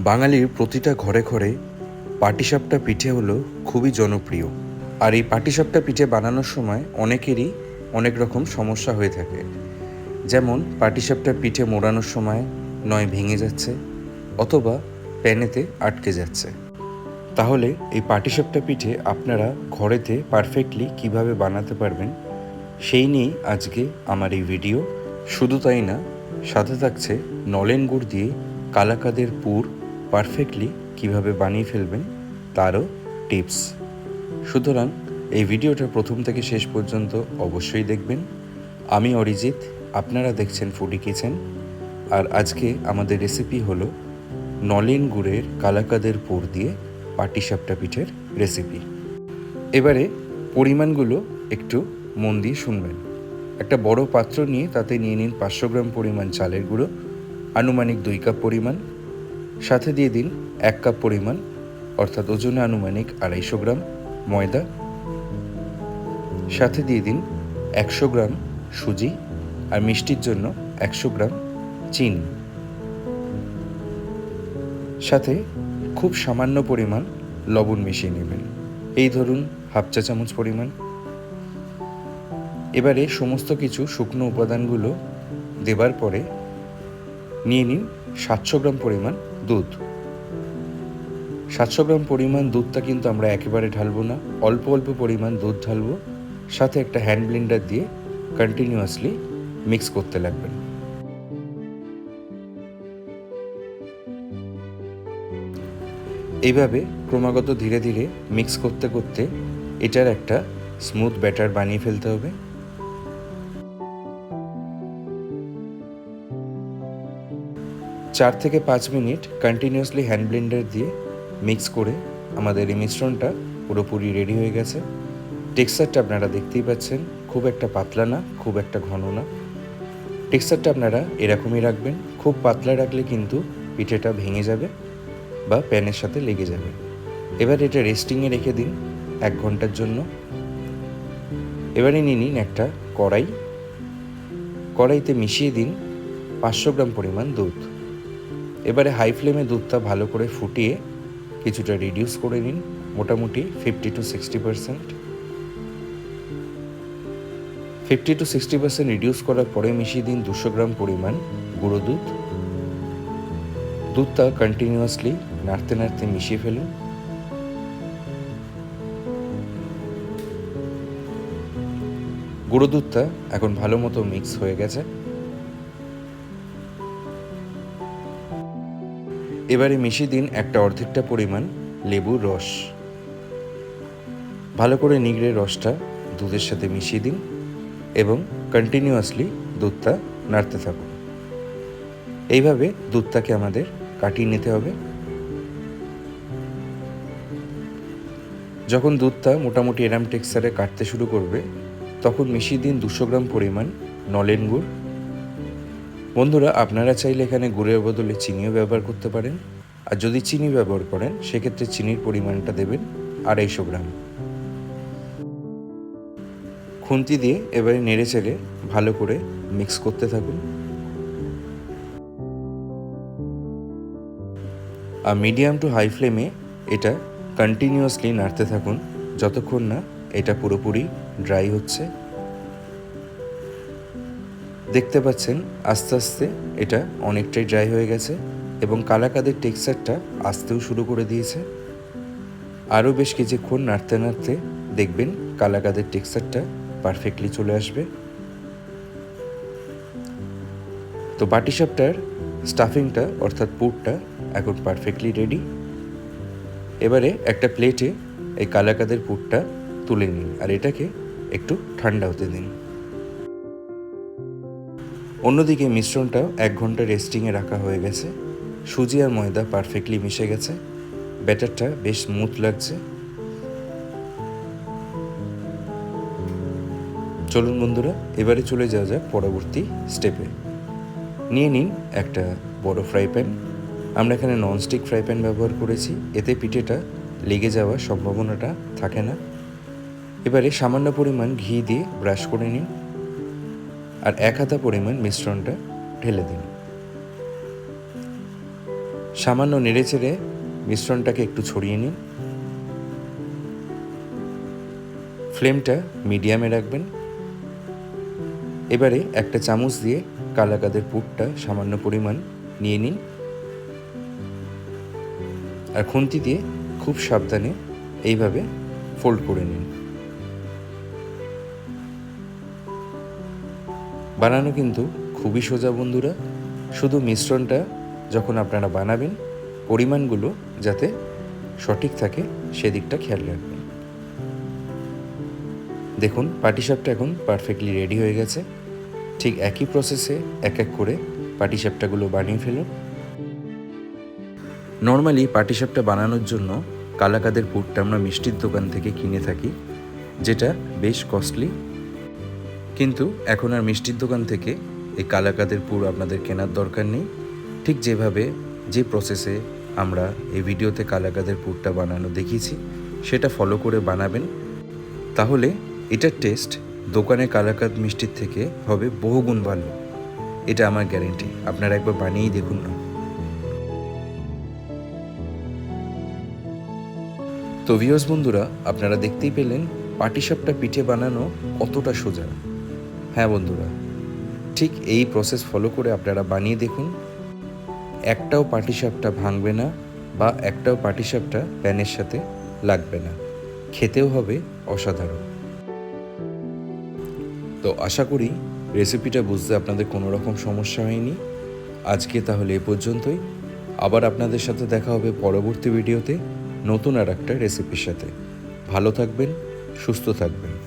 বাঙালির প্রতিটা ঘরে ঘরে পাটিসাপটা পিঠে হলো খুবই জনপ্রিয়। আর এই পাটিসাপটা পিঠে বানানোর সময় অনেকেরই অনেক রকম সমস্যা হয়ে থাকে। যেমন পাটিসাপটা পিঠে মোড়ানোর সময় নয় ভেঙে যাচ্ছে অথবা প্যানেতে আটকে যাচ্ছে। তাহলে এই পাটিসাপটা পিঠে আপনারা ঘরেতে পারফেক্টলি কীভাবে বানাতে পারবেন সেই নিয়েই আজকে আমার এই ভিডিও। শুধু তাই না, সাথে থাকছে নলেন গুড় দিয়ে কালাকাদের পুর পারফেক্টলি কীভাবে বানিয়ে ফেলবেন তারও টিপস। সুতরাং এই ভিডিওটা প্রথম থেকে শেষ পর্যন্ত অবশ্যই দেখবেন। আমি অরিজিৎ, আপনারা দেখছেন ফুডি কিচেন আর আজকে আমাদের রেসিপি হলো নলেন গুড়ের কালাকাদের পুর দিয়ে পাটিসাপটা পিঠের রেসিপি এবারে পরিমাণগুলো একটু মন দিয়ে শুনবেন। একটা বড় পাত্র নিয়ে তাতে নিয়ে নিন পাঁচশো গ্রাম পরিমাণ চালের গুঁড়ো, আনুমানিক দুই কাপ পরিমাণ সাথে দিয়ে দিন এক কাপ পরিমাণ, অর্থাৎ ওজনে আনুমানিক আড়াইশো গ্রাম ময়দা। সাথে দিয়ে দিন একশো গ্রাম সুজি আর মিষ্টির জন্য একশো গ্রাম চিনি। সাথে খুব সামান্য পরিমাণ লবণ মিশিয়ে নেবেন। এই ধরুন হাফ চা চামচ পরিমাণ। এবারে সমস্ত কিছু শুকনো উপাদানগুলো দেবার পরে নিয়ে নিন সাতশো গ্রাম পরিমাণ দুধ। সাতশো গ্রাম পরিমাণ দুধটা কিন্তু আমরা একেবারে ঢালবো না। অল্প অল্প পরিমাণ দুধ ঢালবো। সাথে একটা হ্যান্ড ব্লেন্ডার দিয়ে কন্টিনিউয়াসলি মিক্স করতে লাগবেন। এইভাবে ক্রমাগত ধীরে ধীরে মিক্স করতে করতে এটার একটা স্মুথ ব্যাটার বানিয়ে ফেলতে হবে। চার থেকে পাঁচ মিনিট কন্টিনিউয়াসলি হ্যান্ড ব্লেন্ডার দিয়ে মিক্স করে আমাদের এই মিশ্রণটা পুরোপুরি রেডি হয়ে গেছে। টেক্সচারটা আপনারা দেখতেই পাচ্ছেন, খুব একটা পাতলা না, খুব একটা ঘন না। টেক্সচারটা আপনারা এরকমই রাখবেন, খুব পাতলা রাখলে কিন্তু পিঠেটা ভেঙে যাবে বা প্যানের সাথে লেগে যাবে। এবার এটা রেস্টিংয়ে রেখে দিন এক ঘণ্টার জন্য। এবারে নিয়ে নিন একটা কড়াই। কড়াইতে মিশিয়ে দিন পাঁচশো গ্রাম পরিমাণ দুধ। এবারে হাই ফ্লেমে দুধটা ভালো করে ফুটিয়ে কিছুটা রিডিউস করে নিন, মোটামুটি fifty to sixty percent fifty to sixty percent reduce করার পরে মিশিয়ে দিন দুশো গ্রাম পরিমাণ গুঁড়ো দুধ। দুধটা কন্টিনিউয়াসলি নাড়তে নাড়তে মিশিয়ে ফেলুন। গুঁড়ো দুধটা এখন ভালো মতো মিক্স হয়ে গেছে। এবারে মিশিয়ে দিন একটা অর্ধেকটা পরিমাণ লেবুর রস। ভালো করে নিগড়ে রসটা দুধের সাথে মিশিয়ে দিন এবং কন্টিনিউয়াসলি দুধটা নাড়তে থাকুন। এইভাবে দুধটাকে আমাদের কাটিয়ে নিতে হবে। যখন দুধটা মোটামুটি এরাম টেক্সচারে কাটতে শুরু করবে, তখন মিশিয়ে দিন দুশো গ্রাম পরিমাণ নলেন গুড় বন্ধুরা, আপনারা চাইলে এখানে গুড়ের বদলে চিনিও ব্যবহার করতে পারেন। আর যদি চিনি ব্যবহার করেন, সেক্ষেত্রে চিনির পরিমাণটা দেবেন আড়াইশো গ্রাম। খুন্তি দিয়ে এবারে নেড়ে চেড়ে ভালো করে মিক্স করতে থাকুন। আর মিডিয়াম টু হাই ফ্লেমে এটা কন্টিনিউয়াসলি নাড়তে থাকুন, যতক্ষণ না এটা পুরোপুরি ড্রাই হচ্ছে। দেখতে পাচ্ছেন, আস্তে আস্তে এটা অনেকটাই ড্রাই হয়ে গেছে এবং কালাকাদের টেক্সচারটা আসতেও শুরু করে দিয়েছে। আরও বেশ কিছুক্ষণ নাড়তে নাড়তে দেখবেন কালাকাদের টেক্সচারটা পারফেক্টলি চলে আসবে। তো পাটিসাপটার স্টাফিংটা অর্থাৎ পুরটা এখন পারফেক্টলি রেডি এবারে একটা প্লেটে এই কালাকাদের পুরটা তুলে নিন আর এটাকে একটু ঠান্ডা হতে দিন। অন্যদিকে মিশ্রণটাও এক ঘণ্টা রেস্টিংয়ে রাখা হয়ে গেছে। সুজি আর ময়দা পারফেক্টলি মিশে গেছে। ব্যাটারটা বেশ স্মুথ লাগছে। চলুন বন্ধুরা, এবারে চলে যাওয়া যাক পরবর্তী স্টেপে। নিয়ে নিন একটা বড় ফ্রাই প্যান। আমরা এখানে ননস্টিক ফ্রাই প্যান ব্যবহার করেছি। এতে পিঠেটা লেগে যাওয়ার সম্ভাবনাটা থাকে না। এবারে সামান্য পরিমাণ ঘি দিয়ে ব্রাশ করে নিন। আর এক হাতা পরিমাণ মিশ্রণটা ঢেলে দিন। সামান্য নেড়ে চেড়ে মিশ্রণটাকে একটু ছড়িয়ে নিন। ফ্লেমটা মিডিয়ামে রাখবেন। এবারে একটা চামচ দিয়ে কালাকাদের পুরটা সামান্য পরিমাণ নিয়ে নিন। আর খুন্তি দিয়ে খুব সাবধানে এইভাবে ফোল্ড করে নিন। বানানো কিন্তু খুবই সোজা বন্ধুরা। শুধু মিশ্রণটা যখন আপনারা বানাবেন, পরিমাণগুলো যাতে সঠিক থাকে সেদিকটা খেয়াল রাখবেন। দেখুন, পাটিসাপটা এখন পারফেক্টলি রেডি হয়ে গেছে। ঠিক একই প্রসেসে এক এক করে পাটিসাপটাগুলো বানিয়ে ফেলুন। নর্মালি পাটিসাপটা বানানোর জন্য কালাকাদের পুরটা আমরা মিষ্টির দোকান থেকে কিনে থাকি, যেটা বেশ কস্টলি কিন্তু এখন আর মিষ্টির দোকান থেকে এই কালাকাদের পুর আপনাদের কেনার দরকার নেই। ঠিক যেভাবে যে প্রসেসে আমরা এই ভিডিওতে কালাকাদের পুরটা বানানো দেখিয়েছি, সেটা ফলো করে বানাবেন। তাহলে এটার টেস্ট দোকানে কালাকাদ মিষ্টির থেকে হবে বহুগুণ ভালো। এটা আমার গ্যারেন্টি আপনারা একবার বানিয়েই দেখুন না। তো ভিউয়ার্স বন্ধুরা, আপনারা দেখতেই পেলেন পাটিসাপটা পিঠে বানানো কতটা সোজা। হ্যাঁ বন্ধুরা, ঠিক এই প্রসেস ফলো করে আপনারা বানিয়ে দেখুন। একটাও পাটিসাপটা ভাঙবে না বা একটাও পাটিসাপটা প্যানের সাথে লাগবে না। খেতেও হবে অসাধারণ। তো আশা করি রেসিপিটা বুঝতে আপনাদের কোনো রকম সমস্যা হয়নি। আজকে তাহলে এ পর্যন্তই। আবার আপনাদের সাথে দেখা হবে পরবর্তী ভিডিওতে নতুন আর একটা রেসিপির সাথে। ভালো থাকবেন, সুস্থ থাকবেন।